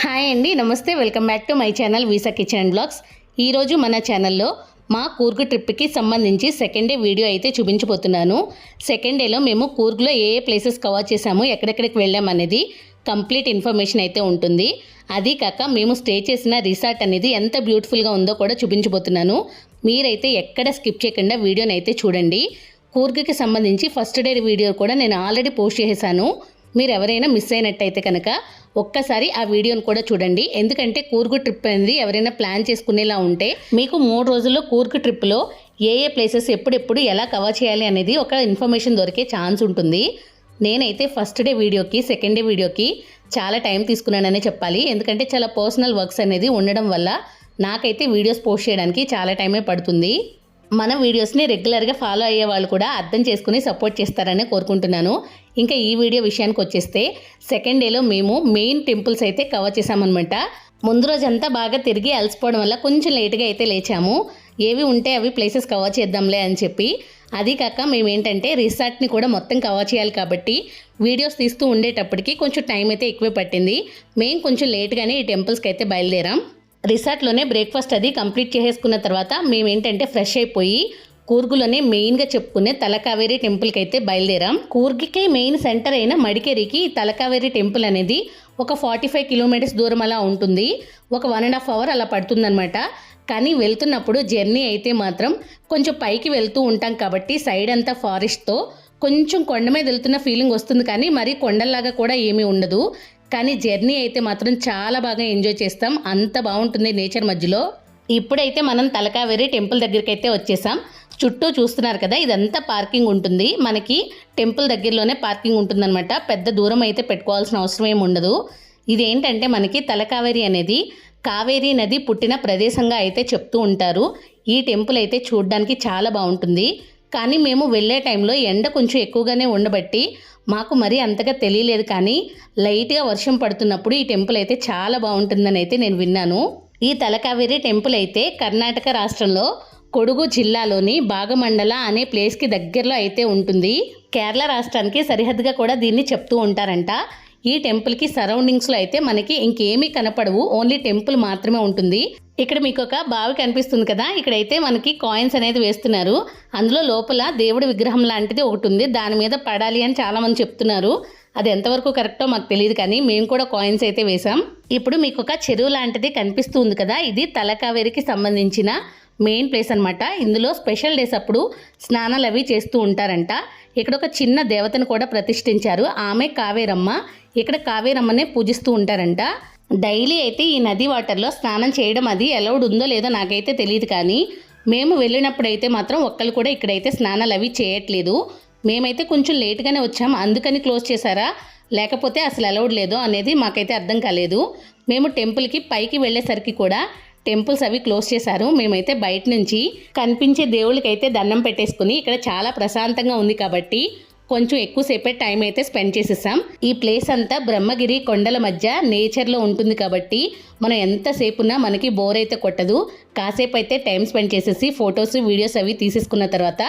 Hi అండి నమస్తే. Welcome back to my channel visa kitchen and blogs. ఈరోజు మన ఛానల్లో మా కూర్గు ట్రిప్కి సంబంధించి సెకండ్ డే వీడియో అయితే చూపించబోతున్నాను. సెకండ్ డేలో మేము కూర్గులో ఏ ఏ ప్లేసెస్ కవర్ చేసాము ఎక్కడెక్కడికి వెళ్ళాం అనేది కంప్లీట్ ఇన్ఫర్మేషన్ అయితే ఉంటుంది. అది కాక మేము స్టే చేసిన రిసార్ట్ అనేది ఎంత బ్యూటిఫుల్గా ఉందో కూడా చూపించబోతున్నాను. మీరైతే ఎక్కడ స్కిప్ చేయకుండా వీడియోని అయితే చూడండి. కూర్గుకి సంబంధించి ఫస్ట్ డే వీడియో కూడా నేను ఆల్రెడీ పోస్ట్ చేసేసాను. మీరు ఎవరైనా మిస్ అయినట్టయితే కనుక ఒక్కసారి ఆ వీడియోని కూడా చూడండి. ఎందుకంటే కూర్గు ట్రిప్ అనేది ఎవరైనా ప్లాన్ చేసుకునేలా ఉంటే మీకు మూడు రోజుల్లో కూర్గు ట్రిప్లో ఏ ఏ ప్లేసెస్ ఎప్పుడెప్పుడు ఎలా కవర్ చేయాలి అనేది ఒక ఇన్ఫర్మేషన్ దొరికే ఛాన్స్ ఉంటుంది. నేనైతే ఫస్ట్ డే వీడియోకి సెకండ్ డే వీడియోకి చాలా టైం తీసుకున్నాననే చెప్పాలి. ఎందుకంటే చాలా పర్సనల్ వర్క్స్ అనేది ఉండడం వల్ల నాకైతే వీడియోస్ పోస్ట్ చేయడానికి చాలా టైమే పడుతుంది. మన వీడియోస్ని రెగ్యులర్గా ఫాలో అయ్యే వాళ్ళు కూడా అర్థం చేసుకుని సపోర్ట్ చేస్తారని కోరుకుంటున్నాను. ఇంకా ఈ వీడియో విషయానికి వచ్చేస్తే సెకండ్ డేలో మేము మెయిన్ టెంపుల్స్ అయితే కవర్ చేసామన్నమాట ముందు రోజంతా బాగా తిరిగి అలసిపోవడం వల్ల కొంచెం లేట్గా అయితే లేచాము. ఏవి ఉంటే అవి ప్లేసెస్ కవర్ చేద్దాంలే అని చెప్పి. అది కాక మేము ఏంటంటే రిసార్ట్ని కూడా మొత్తం కవర్ చేయాలి కాబట్టి వీడియోస్ తీస్తూ ఉండేటప్పటికి కొంచెం టైం అయితే ఎక్కువే పట్టింది. మేము కొంచెం లేట్గానే ఈ టెంపుల్స్కి అయితే బయలుదేరాం. రిసార్ట్లోనే బ్రేక్ఫాస్ట్ అది కంప్లీట్ చేసేసుకున్న తర్వాత మేము ఏంటంటే ఫ్రెష్ అయిపోయి కూర్గులోనే మెయిన్గా చెప్పుకునే తలకావేరి టెంపుల్కి అయితే బయలుదేరాం. కూర్గికి మెయిన్ సెంటర్ అయిన మడికేరికి తలకావేరి టెంపుల్ అనేది ఒక ఫార్టీ ఫైవ్ కిలోమీటర్స్ దూరం అలా ఉంటుంది. ఒక వన్ అండ్ హాఫ్ అవర్ అలా పడుతుందన్నమాట. కానీ వెళ్తున్నప్పుడు జర్నీ అయితే మాత్రం కొంచెం పైకి వెళ్తూ ఉంటాం కాబట్టి సైడ్ అంతా ఫారెస్ట్తో కొంచెం కొండ మీద వెళ్తున్న ఫీలింగ్ వస్తుంది కానీ మరి కొండల్లాగా కూడా ఏమీ ఉండదు. కానీ జర్నీ అయితే మాత్రం చాలా బాగా ఎంజాయ్ చేస్తాం. అంత బాగుంటుంది నేచర్ మధ్యలో. ఇప్పుడైతే మనం తలకావేరి టెంపుల్ దగ్గరికి అయితే వచ్చేసాం. చుట్టూ చూస్తున్నారు కదా ఇదంతా పార్కింగ్ ఉంటుంది. మనకి టెంపుల్ దగ్గరలోనే పార్కింగ్ ఉంటుందన్నమాట. పెద్ద దూరం అయితే పెట్టుకోవాల్సిన అవసరం ఏమి ఉండదు. ఇదేంటంటే మనకి తలకావేరి అనేది కావేరీ నది పుట్టిన ప్రదేశంగా అయితే చెప్తూ ఉంటారు. ఈ టెంపుల్ అయితే చూడడానికి చాలా బాగుంటుంది. కానీ మేము వెళ్ళే టైంలో ఎండ కొంచెం ఎక్కువగానే ఉండబట్టి మాకు మరీ అంతగా తెలియలేదు కానీ లైట్గా వర్షం పడుతున్నప్పుడు ఈ టెంపుల్ అయితే చాలా బాగుంటుందని అయితే నేను విన్నాను. ఈ తలకావేరి టెంపుల్ అయితే కర్ణాటక రాష్ట్రంలో కొడుగు జిల్లాలోని భాగమండల అనే ప్లేస్కి దగ్గరలో అయితే ఉంటుంది. కేరళ రాష్ట్రానికి సరిహద్దుగా కూడా దీన్ని చెప్తూ ఉంటారంట. ఈ టెంపుల్కి సరౌండింగ్స్లో అయితే మనకి ఇంకేమీ కనపడవు. ఓన్లీ టెంపుల్ మాత్రమే ఉంటుంది. ఇక్కడ మీకు ఒక బావి కనిపిస్తుంది కదా? ఇక్కడైతే మనకి కాయిన్స్ అనేది వేస్తున్నారు. అందులో లోపల దేవుడి విగ్రహం లాంటిది ఒకటి ఉంది. దాని మీద పడాలి అని చాలా మంది చెప్తున్నారు. అది ఎంతవరకు కరెక్టో మాకు తెలియదు కానీ మేము కూడా కాయిన్స్ అయితే వేసాం ఇప్పుడు మీకు ఒక చెరువు లాంటిది కనిపిస్తుంది కదా? ఇది తలకావేరికి సంబంధించిన మెయిన్ ప్లేస్ అనమాట ఇందులో స్పెషల్ డేస్ అప్పుడు స్నానాలు అవి చేస్తూ ఉంటారంట. ఇక్కడ ఒక చిన్న దేవతను కూడా ప్రతిష్ఠించారు. ఆమె కావేరమ్మ. ఇక్కడ కావేరమ్మనే పూజిస్తూ ఉంటారంట. డైలీ అయితే ఈ నది వాటర్లో స్నానం చేయడం అది అలౌడ్ ఉందో లేదో నాకైతే తెలియదు కానీ మేము వెళ్ళినప్పుడు అయితే మాత్రం ఒక్కళ్ళు కూడా ఇక్కడైతే స్నానాలు అవి చేయట్లేదు. మేమైతే కొంచెం లేట్గానే వచ్చాం. అందుకని క్లోజ్ చేశారా? లేకపోతే అసలు అలౌడ్ లేదు అనేది మాకైతే అర్థం కాలేదు. మేము టెంపుల్కి పైకి వెళ్ళేసరికి కూడా టెంపుల్స్ అవి క్లోజ్ చేశారు. మేమైతే బయట నుంచి కనిపించే దేవుళ్ళకైతే దండం పెట్టేసుకుని ఇక్కడ చాలా ప్రశాంతంగా ఉంది కాబట్టి కొంచెం ఎక్కువసేపే టైం అయితే స్పెండ్ చేసేసాం. ఈ ప్లేస్ అంతా బ్రహ్మగిరి కొండల మధ్య నేచర్లో ఉంటుంది కాబట్టి మనం ఎంతసేపు ఉన్నా మనకి బోర్ అయితే కొట్టదు. కాసేపు అయితే టైం స్పెండ్ చేసేసి ఫొటోస్ వీడియోస్ అవి తీసేసుకున్న తర్వాత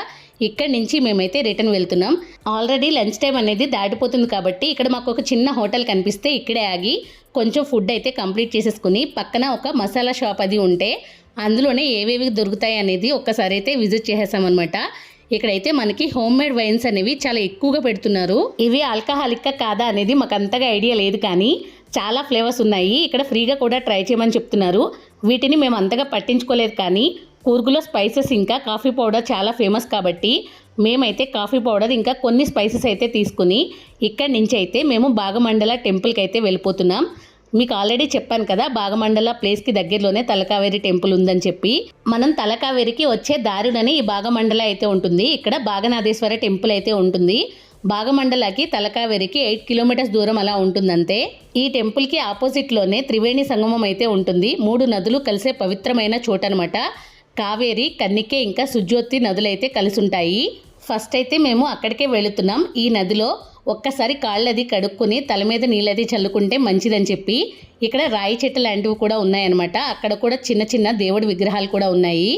ఇక్కడి నుంచి మేమైతే రిటర్న్ వెళ్తున్నాం. ఆల్రెడీ లంచ్ టైం అనేది దాటిపోతుంది కాబట్టి ఇక్కడ మాకు ఒక చిన్న హోటల్ కనిపిస్తే ఇక్కడే ఆగి కొంచెం ఫుడ్ అయితే కంప్లీట్ చేసేసుకుని పక్కన ఒక మసాలా షాప్ అది ఉంటే అందులోనే ఏవేవి దొరుకుతాయి అనేది ఒక్కసారి అయితే విజిట్ చేసేసామన్నమాట. ఇక్కడైతే మనకి హోమ్ మేడ్ వైన్స్ అనేవి చాలా ఎక్కువగా పెడుతున్నారు. ఇవి ఆల్కహాలిక్ కాదా అనేది మాకు అంతగా ఐడియా లేదు కానీ చాలా ఫ్లేవర్స్ ఉన్నాయి. ఇక్కడ ఫ్రీగా కూడా ట్రై చేయమని చెప్తున్నారు. వీటిని మేము అంతగా పట్టించుకోలేదు కానీ కూర్గులో స్పైసెస్ ఇంకా కాఫీ పౌడర్ చాలా ఫేమస్ కాబట్టి మేమైతే కాఫీ పౌడర్ ఇంకా కొన్ని స్పైసెస్ అయితే తీసుకుని ఇక్కడి నుంచి అయితే మేము బాగమండల టెంపుల్కి అయితే వెళ్ళిపోతున్నాం. మీకు ఆల్రెడీ చెప్పాను కదా బాగమండల ప్లేస్కి దగ్గరలోనే తలకావేరి టెంపుల్ ఉందని చెప్పి. మనం తలకావేరికి వచ్చే దారులని ఈ బాగమండల అయితే ఉంటుంది. ఇక్కడ బాగనాథేశ్వర టెంపుల్ అయితే ఉంటుంది. బాగమండలకి తలకావేరికి ఎయిట్ కిలోమీటర్స్ దూరం అలా ఉంటుందంతే. ఈ టెంపుల్కి ఆపోజిట్లోనే త్రివేణి సంగమం అయితే ఉంటుంది. మూడు నదులు కలిసే పవిత్రమైన చోటనమాట కావేరి కన్నికే ఇంకా సుజ్యోతి నదులైతే కలిసి ఉంటాయి ఫస్ట్ అయితే మేము అక్కడికే వెళుతున్నాం. ఈ నదిలో ఒక్కసారి కాళ్ళది కడుక్కుని తల మీద నీళ్ళది చల్లుకుంటే మంచిదని చెప్పి ఇక్కడ రాయి చెట్టు లాంటివి కూడా ఉన్నాయన్నమాట. అక్కడ కూడా చిన్న చిన్న దేవుడి విగ్రహాలు కూడా ఉన్నాయి.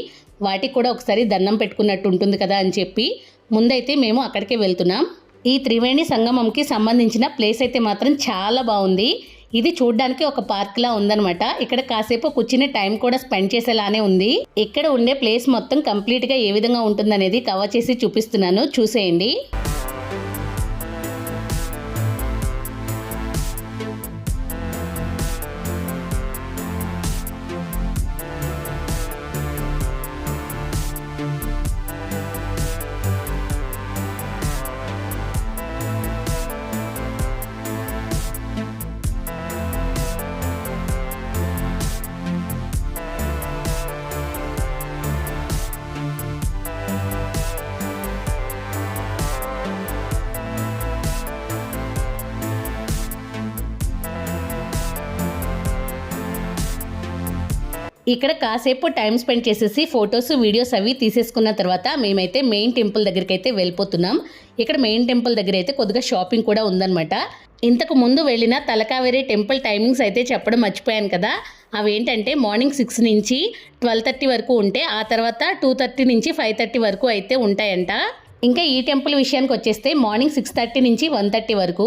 వాటికి కూడా ఒకసారి దండం పెట్టుకున్నట్టు ఉంటుంది కదా అని చెప్పి ముందైతే మేము అక్కడికే వెళ్తున్నాం. ఈ త్రివేణి సంగమంకి సంబంధించిన ప్లేస్ అయితే మాత్రం చాలా బాగుంది. ఇది చూడడానికి ఒక పార్క్ లా ఉందన్నమాట. ఇక్కడ కాసేపు కూర్చుని టైం కూడా స్పెండ్ చేసేలానే ఉంది. ఇక్కడ ఉండే ప్లేస్ మొత్తం కంప్లీట్గా ఏ విధంగా ఉంటుందనేది కవర్ చేసి చూపిస్తున్నాను. చూసేయండి. ఇక్కడ కాసేపు టైం స్పెండ్ చేసేసి ఫొటోస్ వీడియోస్ అవి తీసేసుకున్న తర్వాత మేమైతే మెయిన్ టెంపుల్ దగ్గరికి అయితే వెళ్ళిపోతున్నాం. ఇక్కడ మెయిన్ టెంపుల్ దగ్గర అయితే కొద్దిగా షాపింగ్ కూడా ఉందన్నమాట. ఇంతకు ముందు వెళ్ళిన తలకావేరి టెంపుల్ టైమింగ్స్ అయితే చెప్పడం మర్చిపోయాను కదా. అవేంటంటే మార్నింగ్ సిక్స్ నుంచి ట్వెల్వ్ థర్టీ వరకు ఉంటే ఆ తర్వాత టూ థర్టీ నుంచి ఫైవ్ థర్టీ వరకు అయితే ఉంటాయంట. ఇంకా ఈ టెంపుల్ విషయానికి వచ్చేస్తే మార్నింగ్ సిక్స్ థర్టీ నుంచి వన్ థర్టీ వరకు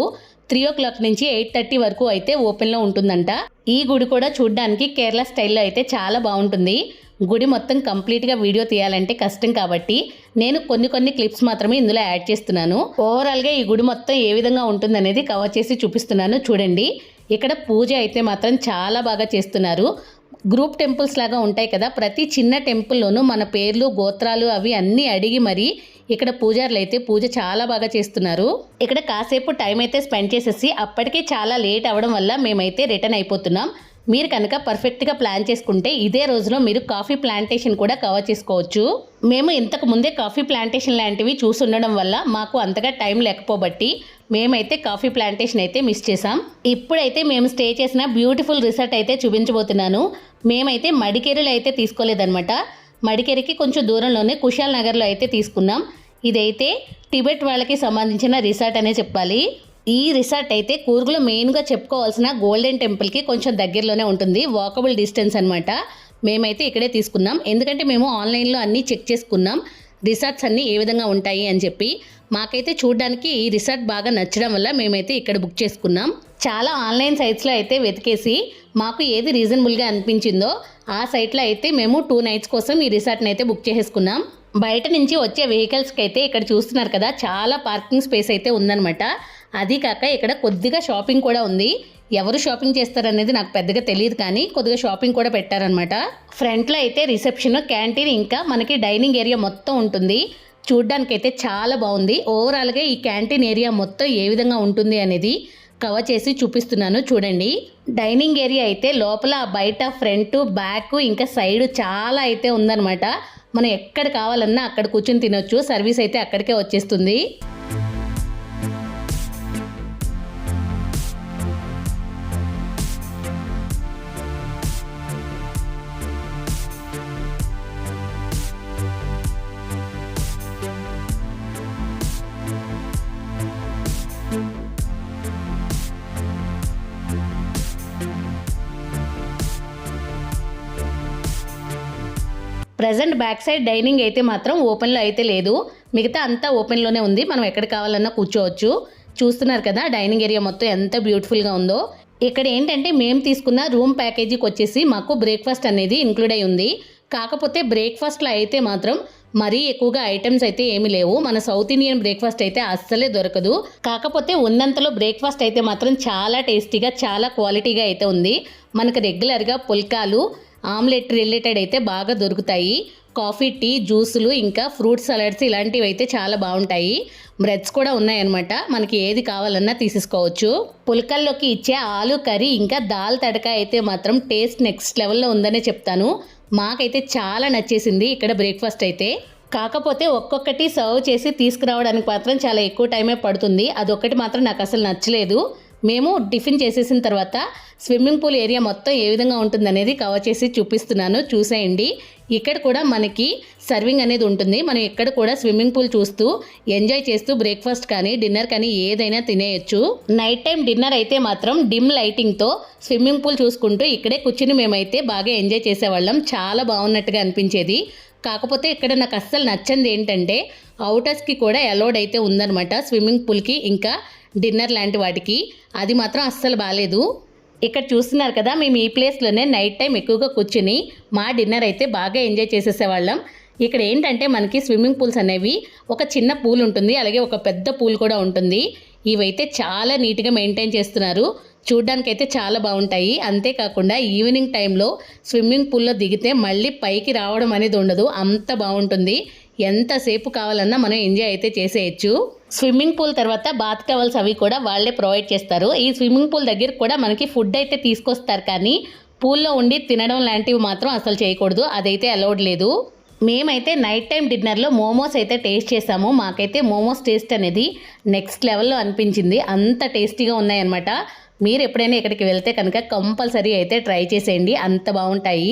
త్రీ ఓ క్లాక్ నుంచి ఎయిట్ థర్టీ వరకు అయితే ఓపెన్లో ఉంటుందంట. ఈ గుడి కూడా చూడడానికి కేరళ స్టైల్లో అయితే చాలా బాగుంటుంది. గుడి మొత్తం కంప్లీట్గా వీడియో తీయాలంటే కష్టం కాబట్టి నేను కొన్ని కొన్ని క్లిప్స్ మాత్రమే ఇందులో యాడ్ చేస్తున్నాను. ఓవరాల్గా ఈ గుడి మొత్తం ఏ విధంగా ఉంటుందనేది కవర్ చేసి చూపిస్తున్నాను. చూడండి. ఇక్కడ పూజ అయితే మాత్రం చాలా బాగా చేస్తున్నారు. గ్రూప్ టెంపుల్స్ లాగా ఉంటాయి కదా. ప్రతి చిన్న టెంపుల్లోనూ మన పేర్లు గోత్రాలు అవి అన్నీ అడిగి మరి ఇక్కడ పూజారులు అయితే పూజ చాలా బాగా చేస్తున్నారు. ఇక్కడ కాసేపు టైం అయితే స్పెండ్ చేసేసి అప్పటికే చాలా లేట్ అవ్వడం వల్ల మేమైతే రిటర్న్ అయిపోతున్నాం. మీరు కనుక పర్ఫెక్ట్గా ప్లాన్ చేసుకుంటే ఇదే రోజులో మీరు కాఫీ ప్లాంటేషన్ కూడా కవర్ చేసుకోవచ్చు. మేము ఇంతకు ముందే కాఫీ ప్లాంటేషన్ లాంటివి చూసి ఉండడం వల్ల మాకు అంతగా టైం లేకపోబట్టి మేమైతే కాఫీ ప్లాంటేషన్ అయితే మిస్ చేసాం ఇప్పుడైతే మేము స్టే చేసిన బ్యూటిఫుల్ రిసార్ట్ అయితే చూపించబోతున్నాను. మేమైతే మడికేరులు అయితే తీసుకోలేదనమాట మడికేరికి కొంచెం దూరంలోనే కుషాల్ నగర్లో అయితే తీసుకున్నాం. ఇదైతే టిబెట్ వాళ్ళకి సంబంధించిన రిసార్ట్ అనే చెప్పాలి. ఈ రిసార్ట్ అయితే కూర్గులో మెయిన్గా చెప్పుకోవాల్సిన గోల్డెన్ టెంపుల్కి కొంచెం దగ్గరలోనే ఉంటుంది. వాకబుల్ డిస్టెన్స్ అనమాట మేమైతే ఇక్కడే తీసుకున్నాం. ఎందుకంటే మేము ఆన్లైన్లో అన్నీ చెక్ చేసుకున్నాం. రిసార్ట్స్ అన్నీ ఏ విధంగా ఉంటాయి అని చెప్పి. మాకైతే చూడడానికి ఈ రిసార్ట్ బాగా నచ్చడం వల్ల మేమైతే ఇక్కడ బుక్ చేసుకున్నాం. చాలా ఆన్లైన్ సైట్స్లో అయితే వెతికేసి మాకు ఏది రీజనబుల్గా అనిపించిందో ఆ సైట్లో అయితే మేము టూ నైట్స్ కోసం ఈ రిసార్ట్ని అయితే బుక్ చేసుకున్నాం బయట నుంచి వచ్చే వెహికల్స్కి అయితే ఇక్కడ చూస్తున్నారు కదా చాలా పార్కింగ్ స్పేస్ అయితే ఉందన్నమాట. అది కాక ఇక్కడ కొద్దిగా షాపింగ్ కూడా ఉంది. ఎవరు షాపింగ్ చేస్తారనేది నాకు పెద్దగా తెలియదు కానీ కొద్దిగా షాపింగ్ కూడా పెట్టారనమాట ఫ్రంట్లో అయితే రిసెప్షన్ క్యాంటీన్ ఇంకా మనకి డైనింగ్ ఏరియా మొత్తం ఉంటుంది. చూడ్డానికైతే అయితే చాలా బాగుంది. ఓవరాల్గా ఈ క్యాంటీన్ ఏరియా మొత్తం ఏ విధంగా ఉంటుంది అనేది కవర్ చేసి చూపిస్తున్నాను చూడండి. డైనింగ్ ఏరియా అయితే లోపల బయట ఫ్రంట్ బ్యాక్ ఇంకా సైడ్ చాలా అయితే ఉందన్నమాట. మనం ఎక్కడ కావాలన్నా అక్కడ కూర్చొని తినొచ్చు. సర్వీస్ అయితే అక్కడికే వచ్చేస్తుంది. ప్రజెంట్ బ్యాక్ సైడ్ డైనింగ్ అయితే మాత్రం ఓపెన్లో అయితే లేదు. మిగతా అంతా ఓపెన్లోనే ఉంది. మనం ఎక్కడ కావాలన్నా కూర్చోవచ్చు. చూస్తున్నారు కదా డైనింగ్ ఏరియా మొత్తం ఎంత బ్యూటిఫుల్గా ఉందో. ఇక్కడ ఏంటంటే మేము తీసుకున్న రూమ్ ప్యాకేజీకి వచ్చేసి మాకు బ్రేక్ఫాస్ట్ అనేది ఇంక్లూడ్ అయి ఉంది. కాకపోతే బ్రేక్ఫాస్ట్లో అయితే మాత్రం మరీ ఎక్కువగా ఐటమ్స్ అయితే ఏమీ లేవు. మన సౌత్ ఇండియన్ బ్రేక్ఫాస్ట్ అయితే అస్సలే దొరకదు. కాకపోతే ఉన్నంతలో బ్రేక్ఫాస్ట్ అయితే మాత్రం చాలా టేస్టీగా చాలా క్వాలిటీగా అయితే ఉంది. మనకు రెగ్యులర్గా పుల్కాలు ఆమ్లెట్ రిలేటెడ్ అయితే బాగా దొరుకుతాయి. కాఫీ టీ జ్యూసులు ఇంకా ఫ్రూట్ సలాడ్స్ ఇలాంటివి అయితే చాలా బాగుంటాయి. బ్రెడ్స్ కూడా ఉన్నాయన్నమాట. మనకి ఏది కావాలన్నా తీసేసుకోవచ్చు. పులకల్లోకి ఇచ్చే ఆలు కర్రీ ఇంకా దాల్ తడక అయితే మాత్రం టేస్ట్ నెక్స్ట్ లెవెల్లో ఉందనే చెప్తాను. మాకైతే చాలా నచ్చేసింది ఇక్కడ బ్రేక్ఫాస్ట్ అయితే. కాకపోతే ఒక్కొక్కటి సర్వ్ చేసి తీసుకురావడానికి మాత్రం చాలా ఎక్కువ టైమే పడుతుంది. అదొక్కటి మాత్రం నాకు అసలు నచ్చలేదు. మేము టిఫిన్ చేసేసిన తర్వాత స్విమ్మింగ్ పూల్ ఏరియా మొత్తం ఏ విధంగా ఉంటుందనేది కవర్ చేసి చూపిస్తున్నాను. చూసేయండి. ఇక్కడ కూడా మనకి సర్వింగ్ అనేది ఉంటుంది. మనం ఇక్కడ కూడా స్విమ్మింగ్ పూల్ చూస్తూ ఎంజాయ్ చేస్తూ బ్రేక్ఫాస్ట్ కానీ డిన్నర్ కానీ ఏదైనా తినేయచ్చు. నైట్ టైం డిన్నర్ అయితే మాత్రం డిమ్ లైటింగ్తో స్విమ్మింగ్ పూల్ చూసుకుంటూ ఇక్కడే కూర్చుని మేమైతే బాగా ఎంజాయ్ చేసేవాళ్ళం. చాలా బాగున్నట్టుగా అనిపించేది. కాకపోతే ఇక్కడ నాకు అస్సలు నచ్చింది ఏంటంటే అవుటర్స్కి కూడా అలౌడ్ అయితే ఉందన్నమాట స్విమ్మింగ్ పూల్కి. ఇంకా డిన్నర్ లాంటి వాటికి. అది మాత్రం అస్సలు బాగాలేదు ఇక్కడ చూస్తున్నారు కదా మేము ఈ ప్లేస్లోనే నైట్ టైం ఎక్కువగా కూర్చుని మా డిన్నర్ అయితే బాగా ఎంజాయ్ చేసేసేవాళ్ళం. ఇక్కడ ఏంటంటే మనకి స్విమ్మింగ్ పూల్స్ అనేవి ఒక చిన్న పూల్ ఉంటుంది అలాగే ఒక పెద్ద పూల్ కూడా ఉంటుంది. ఇవైతే చాలా నీట్గా మెయింటైన్ చేస్తున్నారు. చూడ్డానికైతే చాలా బాగుంటాయి. అంతేకాకుండా ఈవినింగ్ టైంలో స్విమ్మింగ్ పూల్లో దిగితే మళ్ళీ పైకి రావడం అనేది ఉండదు. అంత బాగుంటుంది. ఎంతసేపు కావాలన్నా మనం ఎంజాయ్ అయితే చేసేయచ్చు. స్విమ్మింగ్ పూల్ తర్వాత బాత్ టవల్స్ అవి కూడా వాళ్ళే ప్రొవైడ్ చేస్తారు. ఈ స్విమ్మింగ్ పూల్ దగ్గర కూడా మనకి ఫుడ్ అయితే తీసుకొస్తారు కానీ పూల్లో ఉండి తినడం లాంటివి మాత్రం అసలు చేయకూడదు. అదైతే అలౌడ్ లేదు. మేమైతే నైట్ టైం డిన్నర్లో మోమోస్ అయితే టేస్ట్ చేసాము. మాకైతే మోమోస్ టేస్ట్ అనేది నెక్స్ట్ లెవెల్లో అనిపించింది. అంత టేస్టీగా ఉన్నాయన్నమాట. మీరు ఎప్పుడైనా ఇక్కడికి వెళ్తే కనుక కంపల్సరీ అయితే ట్రై చేసేయండి. అంత బాగుంటాయి.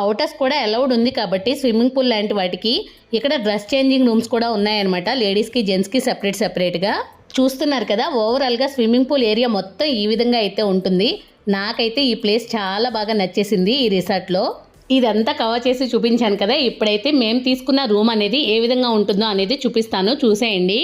అవుటర్స్ కూడా అలౌడ్ ఉంది కాబట్టి స్విమ్మింగ్ పూల్ లాంటి వాటికి ఇక్కడ డ్రెస్ చేంజింగ్ రూమ్స్ కూడా ఉన్నాయన్నమాట. లేడీస్కి జెంట్స్కి సెపరేట్ సెపరేట్గా చూస్తున్నారు కదా ఓవరాల్గా స్విమ్మింగ్ పూల్ ఏరియా మొత్తం ఈ విధంగా అయితే ఉంటుంది. నాకైతే ఈ ప్లేస్ చాలా బాగా నచ్చేసింది ఈ రిసార్ట్లో. ఇదంతా కవర్ చేసి చూపించాను కదా ఇప్పుడైతే మేము తీసుకున్న రూమ్ అనేది ఏ విధంగా ఉంటుందో అనేది చూపిస్తాను చూసేయండి.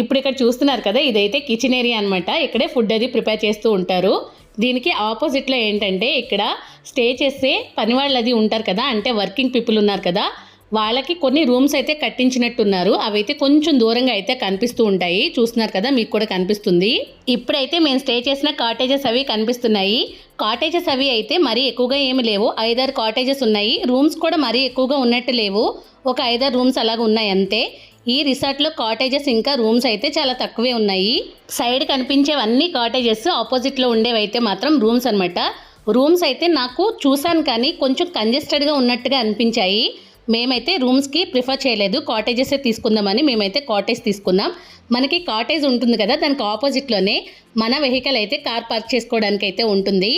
ఇప్పుడు ఇక్కడ చూస్తున్నారు కదా ఇదైతే కిచెన్ ఏరియా అనమాట ఇక్కడే ఫుడ్ అది ప్రిపేర్ చేస్తూ ఉంటారు. దీనికి ఆపోజిట్లో ఏంటంటే ఇక్కడ స్టే చేసే పని వాళ్ళు అది ఉంటారు కదా అంటే వర్కింగ్ పీపుల్ ఉన్నారు కదా వాళ్ళకి కొన్ని రూమ్స్ అయితే కట్టించినట్టున్నారు. అవైతే కొంచెం దూరంగా అయితే కనిపిస్తూ ఉంటాయి. చూస్తున్నారు కదా మీకు కూడా కనిపిస్తుంది. ఇప్పుడైతే మేము స్టే చేసిన కాటేజెస్ అవి కనిపిస్తున్నాయి. కాటేజెస్ అవి అయితే మరీ ఎక్కువగా ఏమి లేవు. ఐదారు కాటేజెస్ ఉన్నాయి. రూమ్స్ కూడా మరీ ఎక్కువగా ఉన్నట్టు లేవు. ఒక ఐదారు రూమ్స్ అలాగ ఉన్నాయి అంతే. ఈ రిసార్ట్లో కాటేజెస్ ఇంకా రూమ్స్ అయితే చాలా తక్కువే ఉన్నాయి. సైడ్ కనిపించేవన్నీ కాటేజెస్ ఆపోజిట్లో ఉండేవైతే మాత్రం రూమ్స్ అనమాట రూమ్స్ అయితే నాకు చూశాను కానీ కొంచెం కంజెస్టెడ్గా ఉన్నట్టుగా అనిపించాయి. మేమైతే రూమ్స్కి ప్రిఫర్ చేయలేదు. కాటేజెస్ తీసుకుందామని మేమైతే కాటేజ్ తీసుకున్నాం. మనకి కాటేజ్ ఉంటుంది కదా దానికి ఆపోజిట్లోనే మన వెహికల్ అయితే కార్ పార్క్ చేసుకోవడానికి అయితే ఉంటుంది.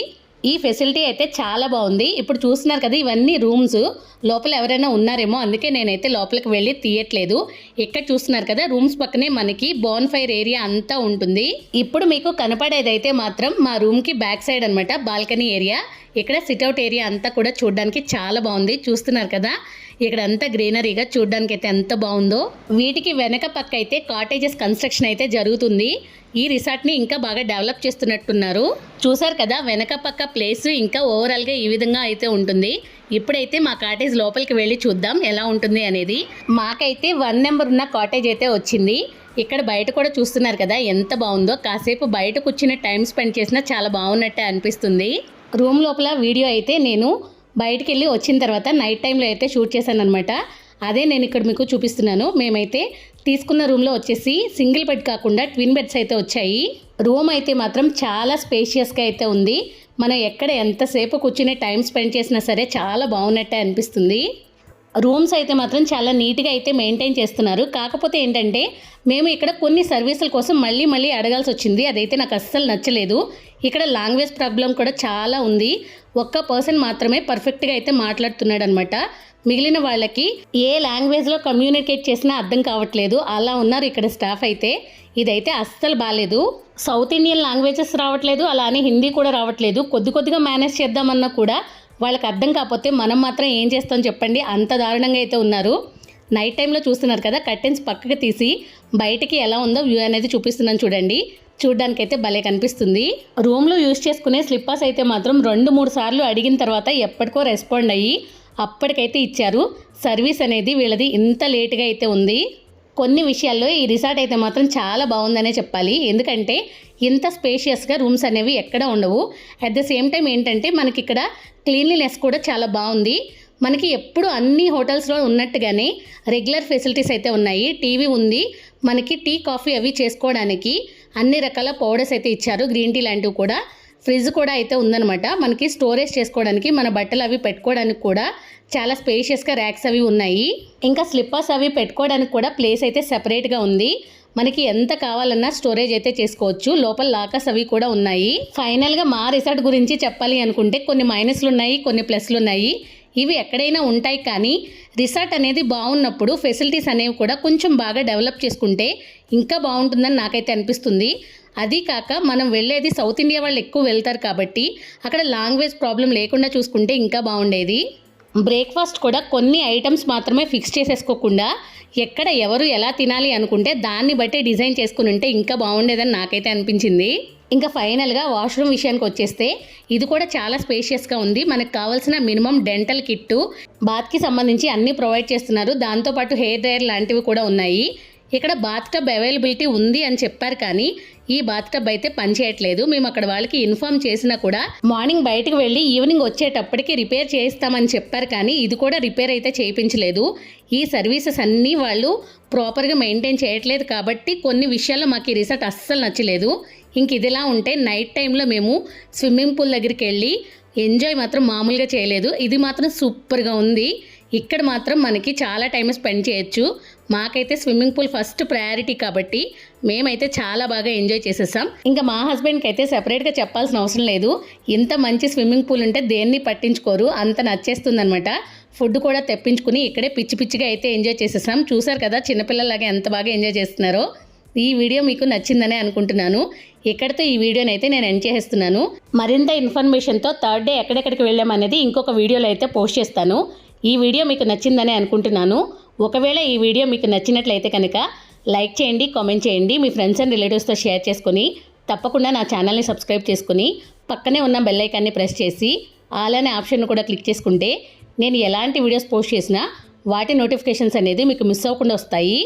ఈ ఫెసిలిటీ అయితే చాలా బాగుంది. ఇప్పుడు చూస్తున్నారు కదా ఇవన్నీ రూమ్స్. లోపల ఎవరైనా ఉన్నారేమో అందుకే నేనైతే లోపలికి వెళ్ళి తీయట్లేదు. ఇక్కడ చూస్తున్నారు కదా రూమ్స్ పక్కనే మనకి బోన్ ఫైర్ ఏరియా అంతా ఉంటుంది. ఇప్పుడు మీకు కనపడేదైతే మాత్రం మా రూమ్కి బ్యాక్ సైడ్ అనమాట బాల్కనీ ఏరియా. ఇక్కడ సిట్అవుట్ ఏరియా అంతా కూడా చూడడానికి చాలా బాగుంది. చూస్తున్నారు కదా? ఇక్కడ అంతా గ్రీనరీగా చూడడానికి అయితే ఎంత బాగుందో. వీటికి వెనక పక్క అయితే కాటేజెస్ కన్స్ట్రక్షన్ అయితే జరుగుతుంది. ఈ రిసార్ట్ని ఇంకా బాగా డెవలప్ చేస్తున్నట్టున్నారు. చూసారు కదా? వెనక పక్క ప్లేస్ ఇంకా ఓవరాల్గా ఈ విధంగా అయితే ఉంటుంది. ఇప్పుడైతే మా కాటేజ్ లోపలికి వెళ్ళి చూద్దాం ఎలా ఉంటుంది అనేది. మాకైతే వన్ నెంబర్ ఉన్న కాటేజ్ అయితే వచ్చింది. ఇక్కడ బయట కూడా చూస్తున్నారు కదా? ఎంత బాగుందో. కాసేపు బయట కూర్చుని టైం స్పెండ్ చేసినా చాలా బాగున్నట్టే అనిపిస్తుంది. రూమ్ లోపల వీడియో అయితే నేను బయటికి వెళ్ళి వచ్చిన తర్వాత నైట్ టైంలో అయితే షూట్ చేశాను అనమాట అదే నేను ఇక్కడ మీకు చూపిస్తున్నాను. మేమైతే తీసుకున్న రూమ్లో వచ్చేసి సింగిల్ బెడ్ కాకుండా ట్విన్ బెడ్స్ అయితే వచ్చాయి. రూమ్ అయితే మాత్రం చాలా స్పేషియస్గా అయితే ఉంది. మనం ఎక్కడ ఎంతసేపు కూర్చుని టైం స్పెండ్ చేసినా సరే చాలా బాగున్నట్టే అనిపిస్తుంది. రూమ్స్ అయితే మాత్రం చాలా నీట్గా అయితే మెయింటైన్ చేస్తున్నారు. కాకపోతే ఏంటంటే మేము ఇక్కడ కొన్ని సర్వీసుల కోసం మళ్ళీ మళ్ళీ అడగాల్సి వచ్చింది. అదైతే నాకు అస్సలు నచ్చలేదు. ఇక్కడ లాంగ్వేజ్ ప్రాబ్లం కూడా చాలా ఉంది. ఒక్క పర్సన్ మాత్రమే పర్ఫెక్ట్గా అయితే మాట్లాడుతున్నాడు అనమాట మిగిలిన వాళ్ళకి ఏ లాంగ్వేజ్లో కమ్యూనికేట్ చేసినా అర్థం కావట్లేదు. అలా ఉన్నారు ఇక్కడ స్టాఫ్ అయితే. ఇదైతే అస్సలు బాగాలేదు సౌత్ ఇండియన్ లాంగ్వేజెస్ రావట్లేదు. అలానే హిందీ కూడా రావట్లేదు. కొద్ది కొద్దిగా మేనేజ్ చేద్దామన్నా కూడా వాళ్ళకి అర్థం కాకపోతే మనం మాత్రం ఏం చేస్తాం చెప్పండి. అంత దారుణంగా అయితే ఉన్నారు. నైట్ టైంలో చూస్తున్నారు కదా కర్టెన్స్ పక్కకి తీసి బయటికి ఎలా ఉందో వ్యూ అనేది చూపిస్తున్నాను చూడండి. చూడ్డానికి అయితే భలే కనిపిస్తుంది. రూమ్లో యూజ్ చేసుకునే స్లిప్పర్స్ అయితే మాత్రం రెండు మూడు సార్లు అడిగిన తర్వాత ఎప్పటికో రెస్పాండ్ అయ్యి అప్పటికైతే ఇచ్చారు. సర్వీస్ అనేది వీళ్ళది ఇంత లేట్గా అయితే ఉంది. కొన్ని విషయాల్లో ఈ రిసార్ట్ అయితే మాత్రం చాలా బాగుందనే చెప్పాలి. ఎందుకంటే ఇంత స్పేషియస్గా రూమ్స్ అనేవి ఎక్కడ ఉండవు. అట్ ద సేమ్ టైం ఏంటంటే మనకి ఇక్కడ క్లీన్లీనెస్ కూడా చాలా బాగుంది. మనకి ఎప్పుడు అన్ని హోటల్స్లో ఉన్నట్టుగానే రెగ్యులర్ ఫెసిలిటీస్ అయితే ఉన్నాయి. టీవీ ఉంది. మనకి టీ కాఫీ అవి చేసుకోవడానికి అన్ని రకాల పౌడర్స్ అయితే ఇచ్చారు. గ్రీన్ టీ లాంటివి కూడా. ఫ్రిడ్జ్ కూడా అయితే ఉందన్నమాట. మనకి స్టోరేజ్ చేసుకోవడానికి మన బట్టలు అవి పెట్టుకోవడానికి కూడా చాలా స్పేషియస్గా ర్యాక్స్ అవి ఉన్నాయి. ఇంకా స్లిప్పర్స్ అవి పెట్టుకోవడానికి కూడా ప్లేస్ అయితే సెపరేట్గా ఉంది. మనకి ఎంత కావాలన్నా స్టోరేజ్ అయితే చేసుకోవచ్చు. లోపల లాకర్స్ అవి కూడా ఉన్నాయి. ఫైనల్గా మా రిసార్ట్ గురించి చెప్పాలి అనుకుంటే కొన్ని మైనస్లు ఉన్నాయి కొన్ని ప్లస్లు ఉన్నాయి. ఇవి ఎక్కడైనా ఉంటాయి కానీ రిసార్ట్ అనేది బాగున్నప్పుడు ఫెసిలిటీస్ అనేవి కూడా కొంచెం బాగా డెవలప్ చేసుకుంటే ఇంకా బాగుంటుందని నాకైతే అనిపిస్తుంది. అది కాక మనం వెళ్ళేది సౌత్ ఇండియా వాళ్ళు ఎక్కువ వెళ్తారు కాబట్టి అక్కడ లాంగ్వేజ్ ప్రాబ్లం లేకుండా చూసుకుంటే ఇంకా బాగుండేది. బ్రేక్ఫాస్ట్ కూడా కొన్ని ఐటమ్స్ మాత్రమే ఫిక్స్ చేసేసుకోకుండా ఎక్కడ ఎవరు ఎలా తినాలి అనుకుంటే దాన్ని బట్టి డిజైన్ చేసుకుని ఉంటే ఇంకా బాగుండేదని నాకైతే అనిపించింది. ఇంకా ఫైనల్గా వాష్రూమ్ విషయానికి వచ్చేస్తే ఇది కూడా చాలా స్పేషియస్గా ఉంది. మనకు కావాల్సిన మినిమం డెంటల్ కిట్టు బాత్కి సంబంధించి అన్నీ ప్రొవైడ్ చేస్తున్నారు. దాంతోపాటు హెయిర్ డ్రైయర్ లాంటివి కూడా ఉన్నాయి. ఇక్కడ బాత్ టబ్ అవైలబిలిటీ ఉంది అని చెప్పారు కానీ ఈ బాత్ టబ్ అయితే పనిచేయట్లేదు మేము అక్కడ వాళ్ళకి ఇన్ఫార్మ్ చేసినా కూడా మార్నింగ్ బయటకు వెళ్ళి ఈవినింగ్ వచ్చేటప్పటికి రిపేర్ చేయిస్తామని చెప్పారు కానీ ఇది కూడా రిపేర్ అయితే చేయించలేదు. ఈ సర్వీసెస్ అన్నీ వాళ్ళు ప్రాపర్గా మెయింటైన్ చేయట్లేదు కాబట్టి కొన్ని విషయాల్లో మాకు ఈ రిసార్ట్ అస్సలు నచ్చలేదు. ఇంక ఇదిలా ఉంటే నైట్ టైంలో మేము స్విమ్మింగ్ పూల్ దగ్గరికి వెళ్ళి ఎంజాయ్ మాత్రం మామూలుగా చేయలేదు. ఇది మాత్రం సూపర్గా ఉంది. ఇక్కడ మాత్రం మనకి చాలా టైం స్పెండ్ చేయొచ్చు. మాకైతే స్విమ్మింగ్ పూల్ ఫస్ట్ ప్రయారిటీ కాబట్టి మేమైతే చాలా బాగా ఎంజాయ్ చేసేసాం. ఇంకా మా హస్బెండ్కి అయితే సెపరేట్గా చెప్పాల్సిన అవసరం లేదు. ఇంత మంచి స్విమ్మింగ్ పూల్ ఉంటే దేన్ని పట్టించుకోరు. అంత నచ్చేస్తుందనమాట ఫుడ్ కూడా తెప్పించుకుని ఇక్కడే పిచ్చి పిచ్చిగా అయితే ఎంజాయ్ చేసేసాం. చూసారు కదా చిన్నపిల్లలాగా ఎంత బాగా ఎంజాయ్ చేస్తున్నారో. ఈ వీడియో మీకు నచ్చిందనే అనుకుంటున్నాను. ఇక్కడితో ఈ వీడియోని అయితే నేను ఎండ్ చేసేస్తున్నాను. మరింత ఇన్ఫర్మేషన్తో థర్డ్ డే ఎక్కడెక్కడికి వెళ్ళామనేది ఇంకొక వీడియోలో అయితే పోస్ట్ చేస్తాను. ఈ వీడియో మీకు నచ్చిందనే అనుకుంటున్నాను. ఒకవేళ ఈ వీడియో మీకు నచ్చినట్లయితే కనుక లైక్ చేయండి కామెంట్ చేయండి మీ ఫ్రెండ్స్ అండ్ రిలేటివ్స్తో షేర్ చేసుకుని తప్పకుండా నా ఛానల్ని సబ్స్క్రైబ్ చేసుకుని పక్కనే ఉన్న బెల్ ఐకాన్ని ప్రెస్ చేసి ఆల్ అనే ఆప్షన్ కూడా క్లిక్ చేసుకుంటే నేను ఎలాంటి వీడియోస్ పోస్ట్ చేసినా వాటి నోటిఫికేషన్స్ అనేది మీకు మిస్ అవ్వకుండా వస్తాయి.